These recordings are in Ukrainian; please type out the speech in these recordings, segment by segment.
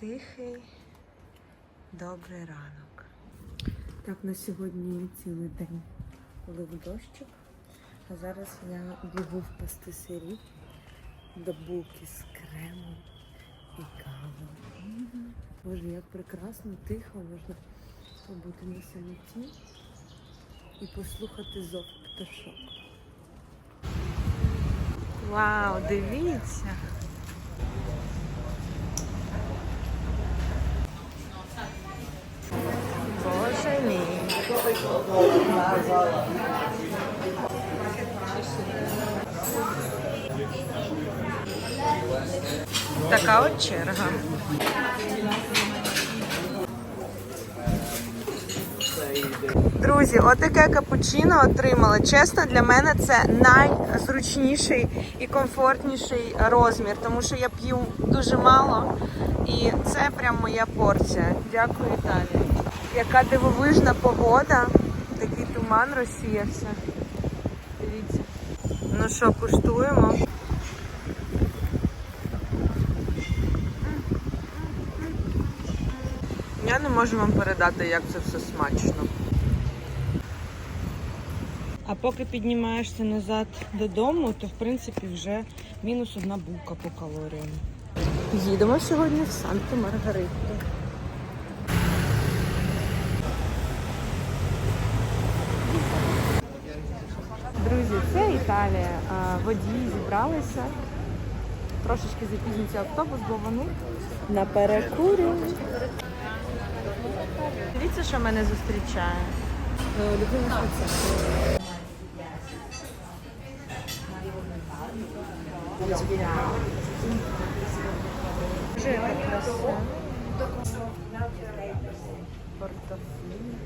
тихий, добрий ранок. Так, на сьогодні цілий день лив дощик. А зараз я бігу в пастисирі до булки з кремом і кавою. Боже, як прекрасно, тихо, можна побути на самоті і послухати зов пташок. Вау, дивіться! Така от черга. Друзі, отаке капучино отримала. Чесно, для мене це найзручніший і комфортніший розмір, тому що я п'ю дуже мало і це прям моя порція. Дякую, Італія. Яка дивовижна погода. Такий туман розсіявся. Дивіться. Ну що, куштуємо? Я не можу вам передати, як це все смачно. А поки піднімаєшся назад додому, то в принципі вже мінус одна булка по калоріям. Їдемо сьогодні в Санта Маргариту. Італія. А, Водії зібралися. Трошечки запізниться автобус, бо вони на перекурі. Дивіться, що мене зустрічає. Дуже яка. Портофіль,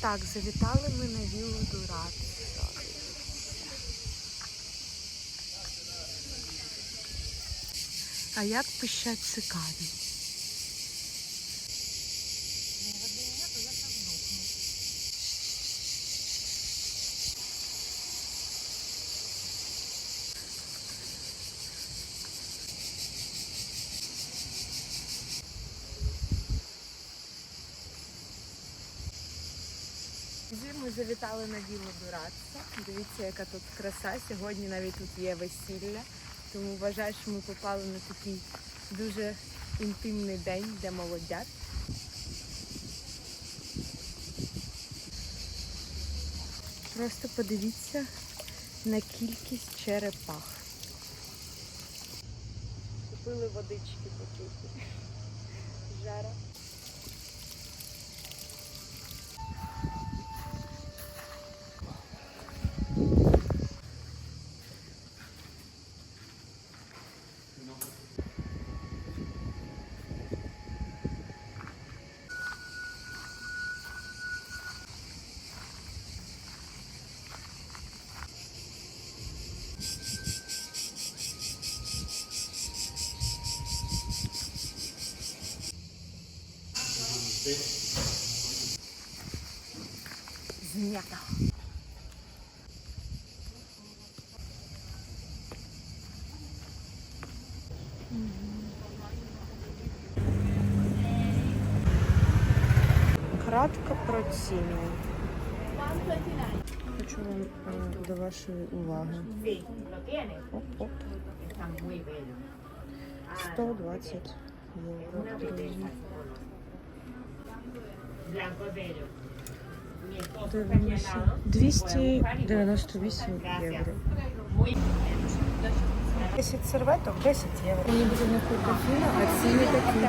Так, завітали ми на віллу Дурат. А як пищать цикади? Друзі, Ми завітали на віллу Дуратсо. Дивіться, яка тут краса. Сьогодні навіть тут є весілля. Тому вважаю, що ми попали на такий дуже інтимний день для молодят. Просто подивіться на кількість черепах. Купили водички попити. Жара. Знято. Кратко про ціни. Хочу вам е, до вашої уваги. Sí, lo tiene. Оп-оп. Está muy bello. 120 євро. Una друзі. belleza ese color. Blanco es bello. 298 євро. 10 серветок, 10 євро. Мені буде не кофіна, а ціни такі.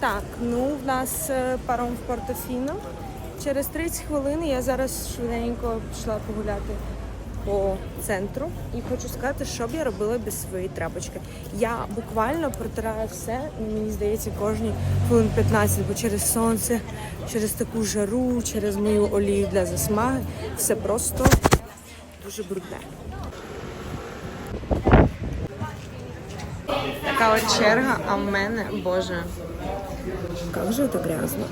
Так, ну в нас е, паром в Портофіно. Через 30 хвилин я зараз швиденько пішла погуляти по центру і хочу сказати, що б я робила без своєї тряпочки. Я буквально протираю все, мені здається, кожні хвилин 15, бо через сонце, через таку жару, через мою олію для засмаги, все просто дуже брудне. Така от черга, а в мене, боже, як же это грязно.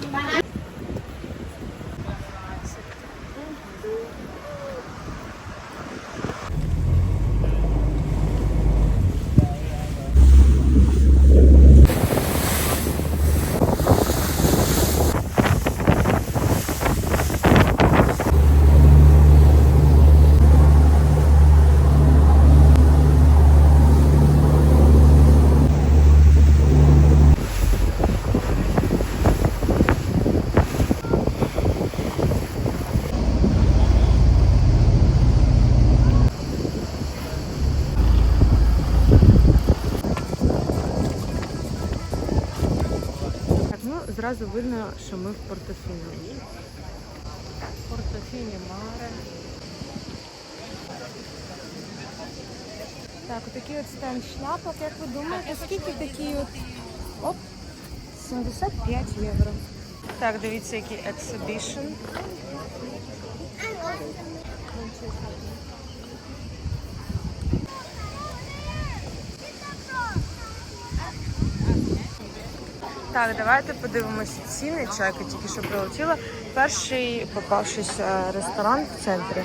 Ну видно, що ми в Портофіно. Портофіні Маре. Так, отакий от стенд шляпок, як ви думаєте, скільки такий от? Оп, 75 євро. Так, дивіться, який ексибішн. Так, давайте подивимося ціни. Чайка тільки що прилетіла. Перший попавшийся ресторан в центрі.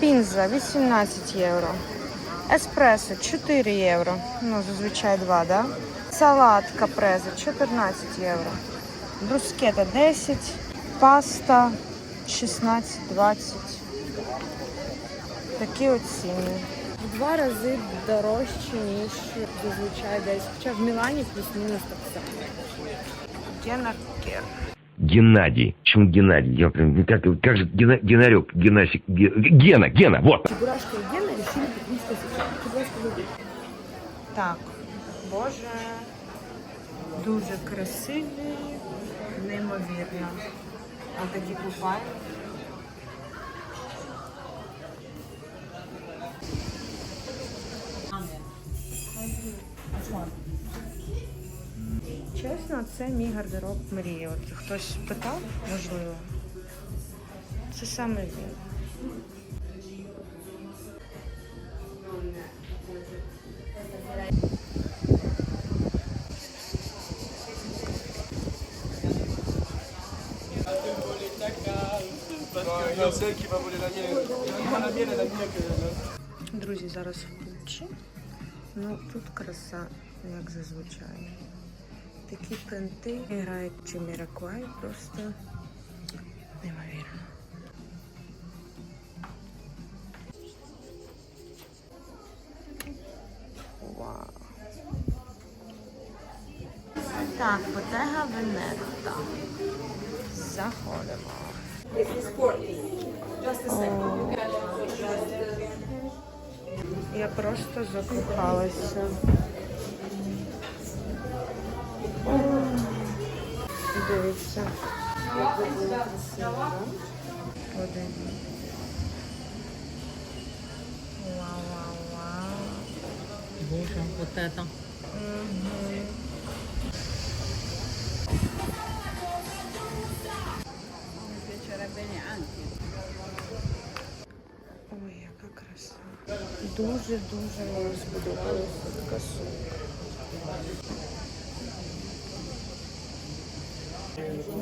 Пінза 18 євро. Еспресо 4 євро. Ну, зазвичай 2, да? Салат капреза 14 євро. Брускета 10, паста 16-20. Такі от ціни. В два рази дорожче, ніж зазвичай десь. Хоча в Мілані плюс-мінус так само. Генакер. Геннадий. Почему Геннадий? Я прям, ну как, как же Гена, Геннарек? Геннасик, Ге- Гена, Гена, вот. Чебурашка і Гена решили купить. Чебурашка. Так, боже, дуже красиві, неймовірно. А такі це мій гардероб мрії. От хтось питав, можливо. Це саме він. Друзі, зараз в Пучі. Ну тут краса, як зазвичай. Такі принти грають Чиміракуай, просто неймовірно. Вау. Так, Ботега Венетта. Заходимо. О. Я просто закохалася. Дивіться. Один. Вау, вау, вау. Боже, вот это. Мгм. Ой, яка краса. Дуже-дуже мені сподобалася така сумка.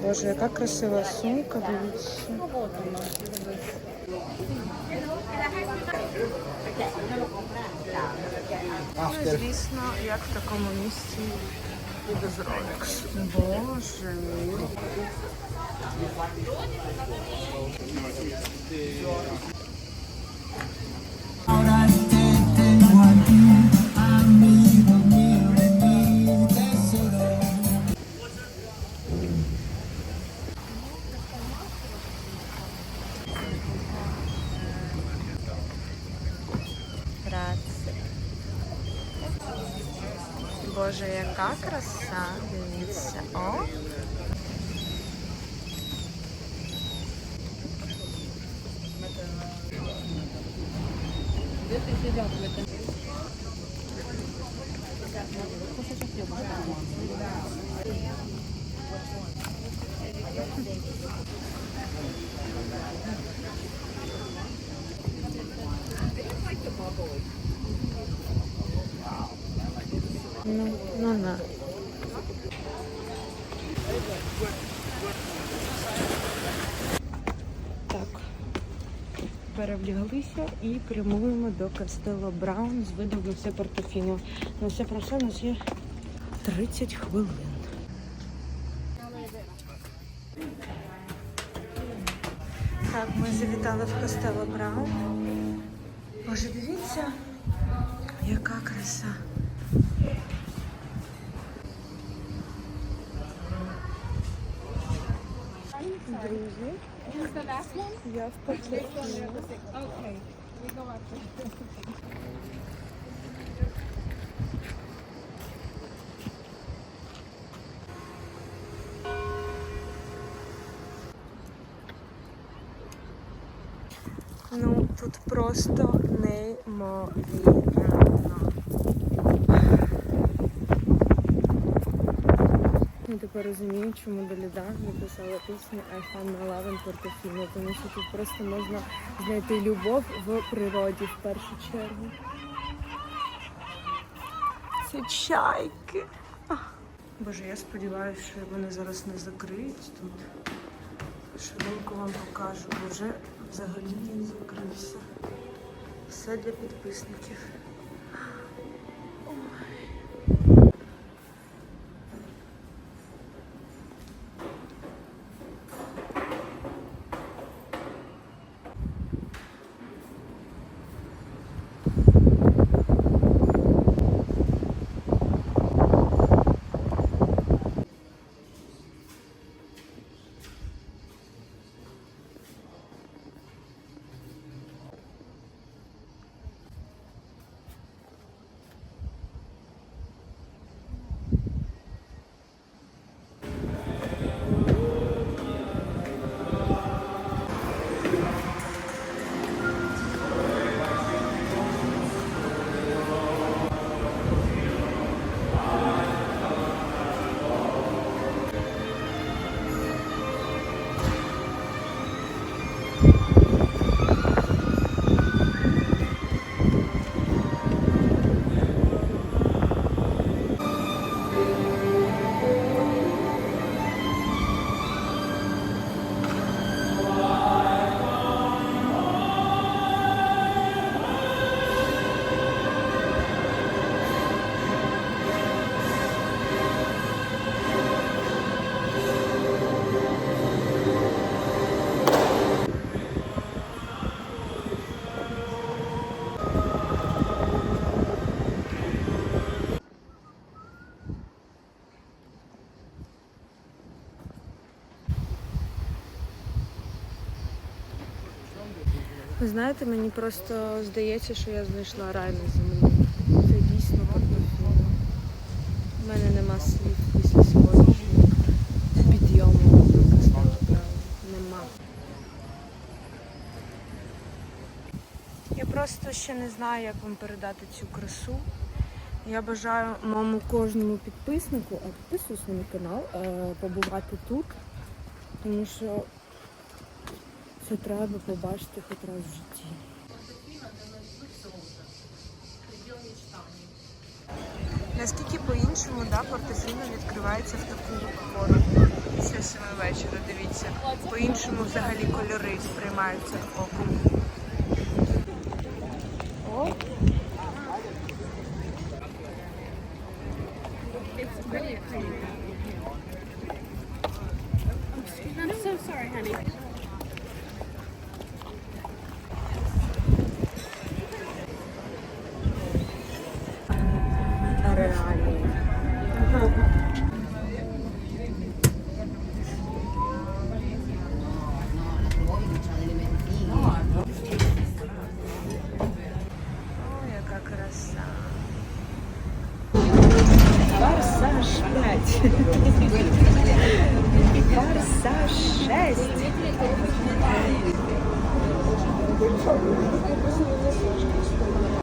Боже, яка красива сумка, дивіться. Ну, звісно, як в такому місці і без Rolex. Боже мій. Боже, яка краса, дивіться. О. Ну, ну на. Так. Перевдягалися і прямуємо до Кастело Браун з видом на все Портофіно. На все про все у нас є 30 хвилин. Так, ми завітали в Кастело Браун. Боже, дивіться, яка краса. Друзі. Я в пакеті. Okay. We go after. Ну, тут просто неймовірно. Тепер розумію, чому Даліда написала пісню I found my love in Portofino, тому що тут просто можна знайти любов в природі в першу чергу. Це чайки. Боже, я сподіваюся, що вони зараз не закриють тут. Швиденько вам покажу, бо вже взагалі він закрився. Все для підписників. Знаєте, мені просто здається, що я знайшла рай на землі. Це дійсно Портофіно. У мене нема слів після сьогоднішнього підйому Нема. Я просто ще не знаю, як вам передати цю красу. Я бажаю моєму кожному підписнику, а підписуюсь на мій канал, е, побувати тут, тому що це треба побачити хоч раз в житті. Наскільки по-іншому да, Портофіно відкривається в таку пору після семи вечора, дивіться. По-іншому взагалі кольори сприймаються оком.